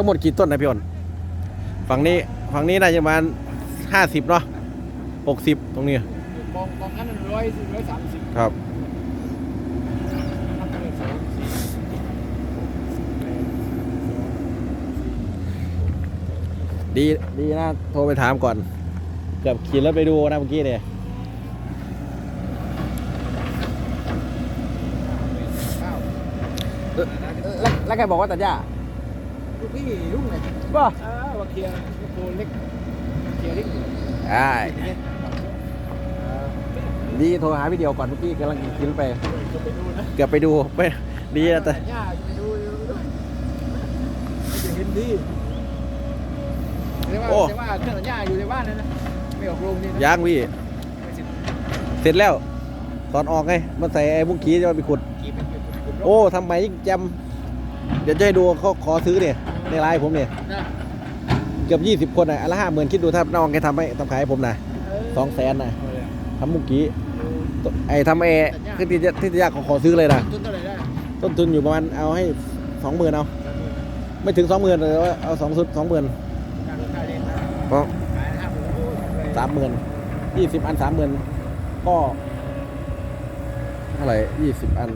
ทั้งหมดกี่ต้นนะพี่อ้นฝั่งนี้ฝั่งนี้น่าจะประมาณห้าสิบเนาะหกสิบตรงนี้กองกองนั้นร้อยร้อยสามสิบครับนับไปเลยสองสี่แปดสองดีดีนะโทรไปถามก่อน เกือบขี่รถไปดูนะเมื่อกี้เนี่ยเก้าแล้วแล้วแกบอกว่าตัดหญ้า ลูกพี่ลุงไงป่ะอ่าว่าเคลียร์โคเล็กเคลียร์เล็กอยู่ใช่เนี่ยเออดีโทรหาพี่เดียวก่อนเมื่อกี้กำลังขี่รถไปจะไปดูนะเกือบไปดูไม่ดีนะแต่ย่าจะไปดูด้วยไม่จะเห็นดีแต่ว่าโอ้แต่ว่าเครื่องตัดหญ้าอยู่ในบ้านนั่นนะไม่ออกโรงนี่นะยางพี่เสร็จแล้วตอนออกไงมันใส่ไอ้มุ้งขี้จะไปขุด โอ้ทำไมยิ่งจำเดี๋ยวจะให้ดูเขาขอซื้อเนี่ย ในไลน์ผมเนี่ยนะเกือบยี่สิบคนอะอันละห้าหมื่นคิดดูถ้าน้องแกทำให้ทำขายให้ผมนะเสองแสนนะเอาเลยทำมุ้งกี้ไอ้ทำเอคือที่จะที่จะยากขอขอซื้อเลยนะต้นเท่าไหร่ได้ต้นทุนอยู่ประมาณเอาให้สองหมื่นเอา ไม่ถึงสองหมื่นเลยว่าเอาสองสุดสองหมื่นการรถขายเองนะเพราะขายห้าหมื่นโอ้ยสามหมื่นยี่สิบอันสามหมื่นก็เท่าไหร่ยี่สิบอัน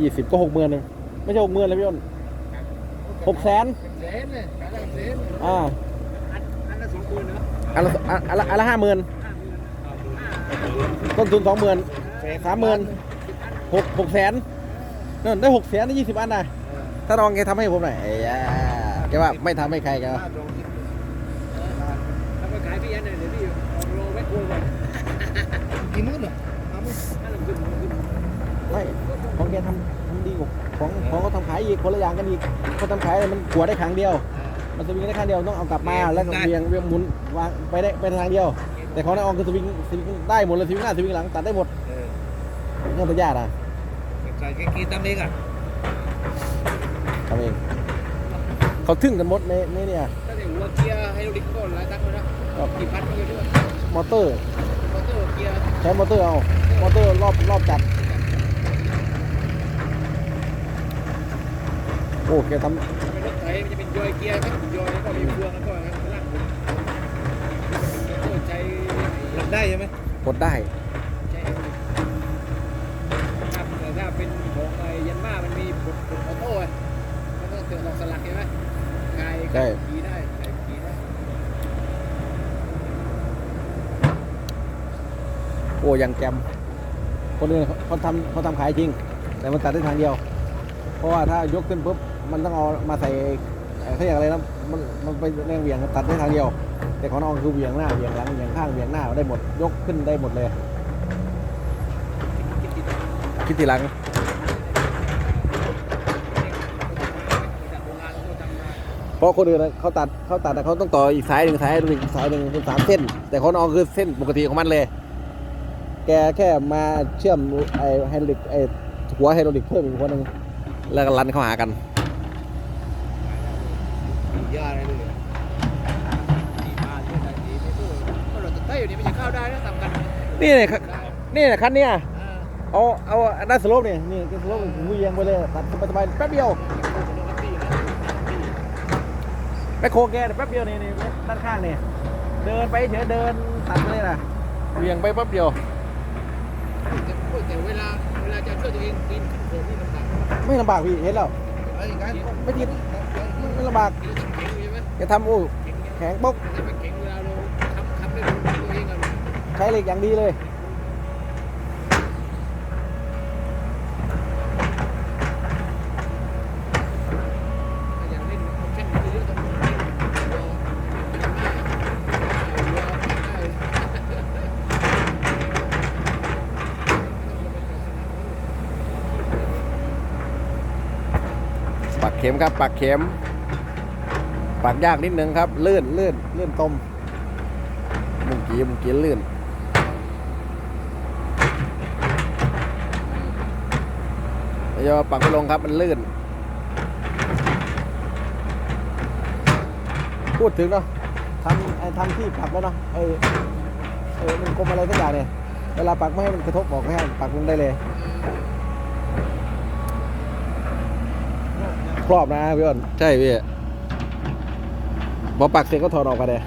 ยี่สิบก็หกหมื่นหนึ่งไม่ใช่หกหมื่นเลยพี่อ้น หกแสนแสนเลยขายได้แสนอ่าอันอันละสองหมื่นเนาะอันละอันอันละอันละห้าหมื่นห้าหมื่นห้าหมื่นต้นทุนสองหมื่นสามหมื่นหกหกแสนนั่นได้หกแสนได้ยี่สิบอันนะถ้าน้องแกทำให้ผมหน่อยไอ้ยาแกว่าไม่ทำให้ใครแกว่าถ้าไปขายพี่ยันเนี่ยเดี๋ยวพี่ออกโลแม่ครัวก่อนกี่มื้อเนี่ยห้ามื้อห้าหนึ่งขึ้นขึ้นไม่ของแกทำทำดีกว่าของของเขาทำขาย อีกคนละอย่างกันอีกเขาทำขายมันขวดได้ครั้งเดียว มันสวิงได้ครั้งเดียวต้องเอากลับมาแล้วก็เวียงเวียงหมุนวางไปได้ไปทางเดียว แต่ของนายอองคือสวิงสวิงได้หมดเลยสวิงหน้าสวิงหลังตัดได้หมดเออเรื่องตัดยากนะใส่แค่กี่ตำเล็กอะทำเองเขาทึ่งกันหมดในในเนี่ยถ้าแต่หัวเกียร์ไฮดรอลิกก็หลายตังค์เลยนะกี่พันก็เลยด้วยมอเตอร์มอเตอร์เกียร์ใช้มอเตอร์เอามอเตอร์รอบรอบจัด อ้แกทเป็นรถไถมันจะเป็นยอยเกียร์ครับยอยแล้วก็มีเฟืองแล้วก็ข้างล่างหมุนก็ใช้หลับได้ใช่ไหมำกดได้ใช่ครับแต่ถ้าเป็นของไอ้ยันมามันมีบทบทออโต้อะมันต้องเตือนลองสลักใช่ไหมกายขี่ได้กายขี่ได้โอ้ยังแกมคนอื่นเขาเขาทำเขาทำขายจริง แต่มันตัดได้ทางเดียว เพราะว่าถ้ายกขึ้นปุ๊บ มันต้องเอามาใส่เอ่อเขาเรียกอะไรนะมันมันไปแรงเหวี่ยงตัดได้ทางเดียว แต่ของน้องคือเหวี่ยงหน้าเหวี่ยงหลังเหวี่ยงข้างเหวี่ยงหน้าได้หมดยกขึ้นได้หมดเลย คิดติดคิดทีหลังจากโรงงานเราก็ทำมาเพราะคนอื่นน่ะเขาตัดเขาตัดแต่เขาต้องต่ออีกสายหนึ่งสายหนึ่งอีกสายหนึ่งเป็นสามเส้น แต่ของน้องคือเส้นปกติของมันเลย แกแค่มาเชื่อมไอไฮดรอลิกไอหัวไฮดรอลิกเพิ่มอีกหัวหนึ่งแล้วก็รันเข้าหากัน ยาอะไรเลยดีมาเรื่องอะไรดีไม่พูดก็เราจะเต้อยู่นี่มันจะเข้าได้นะทำกันนี่เนี่ยนี่เนี่ยคันเนี้ยอ่าเอาเอาอันนั้นสโลปเนี่ยนี่คือสโลปหูเยียงไปเลยตัดสบายๆแป๊บเดียวแม่โคแกเนี่ยแป๊บเดียวนี่นี่ด้านข้างเนี่ยเดินไปเฉยเดินตัดไปเลยนะเวียงไปแป๊บเดียวแต่เวลาเวลาจะช่วยตัวเองกินขึ้นโขงนี่ลำบากไม่ลำบากพี่เห็นแล้วไอ้การไม่ติด ไม่ลำบาก กินต้องแข็งใช่ไหม แกทำโอ้ แข็ง แข็งบก ถ้ามันแข็งเวลาเราทำทำได้ตัวเองอะ ใช้เหล็กอย่างดีเลย อย่างเล่นเช่นเยอะๆตรงนี้ ปักเข็มครับปักเข็ม ปักยากนิดนึงครับ ลื่นลื่นลื่นต้มมุงกี้มุงกี้ลื่นเดี๋ยวปักไม่ลงครับมันลื่น พูดถึงเนาะทำไอ้ทำที่ปักแล้วเนาะไอ้ไอ้มันกลมอะไรสักอย่างเนี่ยเวลาปักไม่ให้มันกระทบบอกไม่ให้ปักลงได้เลยครอบนะพี่อ้นใช่พี่ พอปักเสร็จก็ถอดออกไปเลย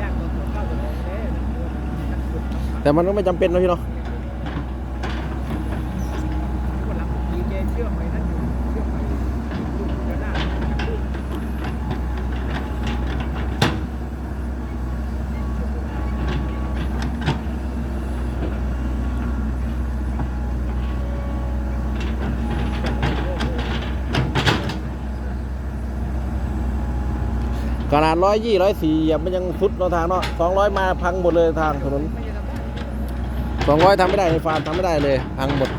ยากตัวตัวเข้าตัวเด้นักขุดแต่มันก็ไม่จำเป็นนะพี่เนาะ คนรับดีเจเชื่อมไปนั่นอยู่เชื่อมไปลูกกระดาษลูก ขนา ดร้อยยี่ร้อยสี่เหยียบมันยังสุดเนาะทางเนาะสองร้อยมาพังหมดเลยทางถนนสองร้อยทำไม่ได้ในฟาร์มทำไม่ได้เลยพังหมด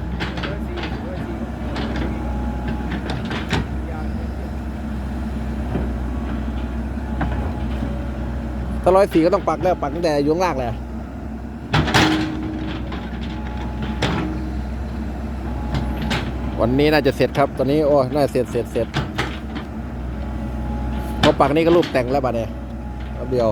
ถ้าร้อยสี่ก็ต้องปักแล้วปักตั้งแต่อยู่ข้างล่างเลยวันนี้น่าจะเสร็จครับ ตอนนี้โอ้ น่าเสร็จเสร็จเสร็จ ปักนี่ก็รูปแต่งแล้วบัดเนี่ยแป๊บเดียว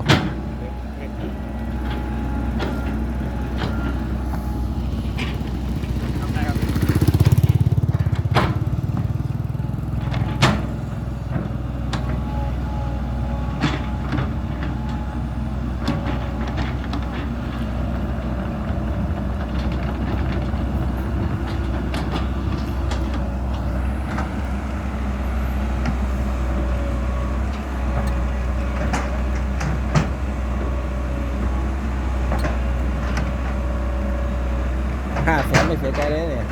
สนไม่เสียใจเลยเนี่ย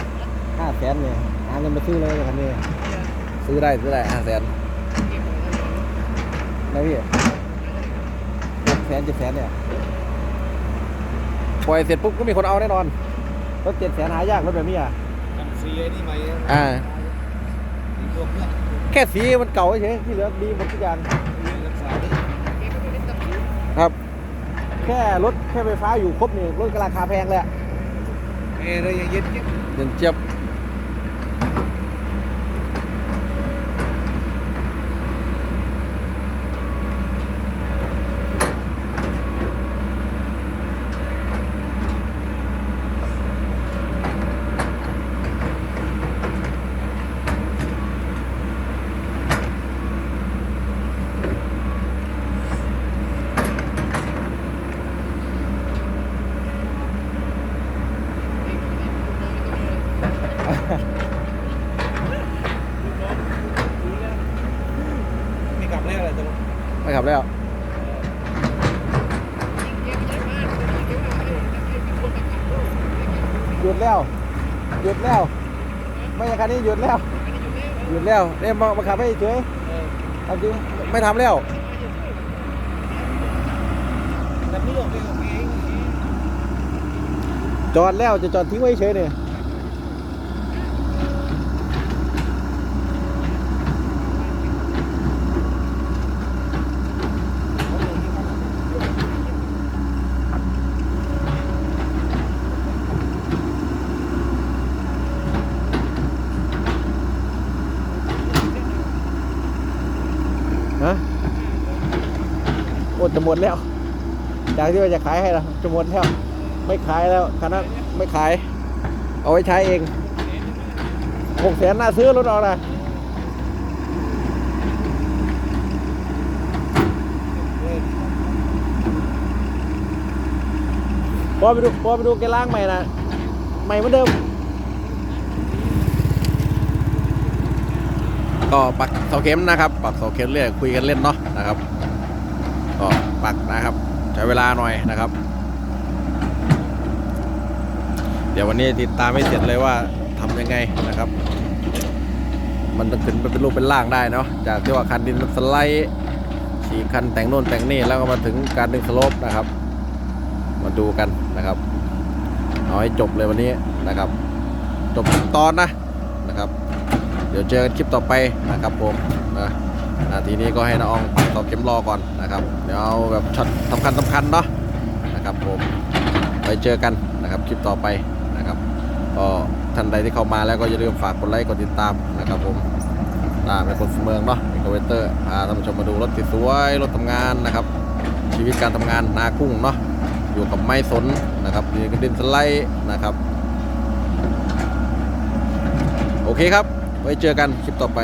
ห้าแสนเนี่ยหาเงินมาซื้อเลยคันนี้ซื้อได้ซื้อได้ห้าแสนนะพี่หกแสนเจ็ดแสนเนี่ยปล่อยเสร็จปุ๊บก็มีคนเอาแน่นอนรถเจ็ดแสนหายากรถแบบนี้อะทำซีไอ้นี่ไหมอ่าสีพวกเพื่อนแค่สีมันเก่าเฉยที่เหลือดีหมดทุกอย่างรักษาดิแกก็ไม่ได้ตัดสินครับ แค่รถแค่ไฟฟ้าอยู่ครบนี่รถก็ราคาแพงเลย อะเอเลยยังเย็นเย็น เดินเจี๊ยบไม่ขับแล้ว หยุดแล้ว หยุดแล้ว ไม่ใช่คันนี้หยุดแล้ว หยุดแล้วเนี่ยมามาขับให้เฉยทำจริงไม่ทำแล้วจอดแล้วจะจอดทิ้งไว้เฉยเนี่ย จะหมดแล้วจากที่ว่าจะขายให้เราจะหมดแล้ว ไม่ขายแล้วคันนั้นไม่ขาย เอาไว้ใช้เองหกแสนน่าซื้อรถเรานะพอไปดูพอไปดูแกล้างใหม่นะใหม่เหมือนเดิม ก็ปักเสาเข็มนะครับ ปักเสาเข็มเรื่อยคุยกันเล่นเนาะนะครับ ปักนะครับ ใช้เวลาหน่อยนะครับ เดี๋ยววันนี้ติดตามให้เสร็จเลยว่าทำยังไงนะครับ มันจะขึ้นไปเป็นรูปเป็นร่างได้เนาะจากที่ว่าคันดินมันสไลด์ฉีกคันแต่งโน่นแต่งนี่แล้วก็มาถึงการดึงสโลปนะครับ มาดูกันนะครับเอาให้จบเลยวันนี้นะครับ จบตอนนะนะครับ เดี๋ยวเจอกันคลิปต่อไปนะครับผมนะ ทีนี้ก็ให้น้าอองปักต่อเข็มรอก่อนนะครับเดี๋ยวเอาแบบช็อตสำคัญสำคัญเนาะนะครับผมไปเจอกันนะครับคลิปต่อไปนะครับก็ท่านใดที่เข้ามาแล้วก็อย่าลืมฝากกดไลค์กดติดตามนะครับผมตามเป็นคนเมืองเนาะเอกเวเตอร์พาท่านผู้ชมมาดูรถติดสวยรถทำงานนะครับ ชีวิตการทำงานนากุ้งเนาะอยู่กับไม้สนนะครับอยู่กับดินสไลด์นะครับโอเคครับ ไว้เจอกันคลิปต่อไป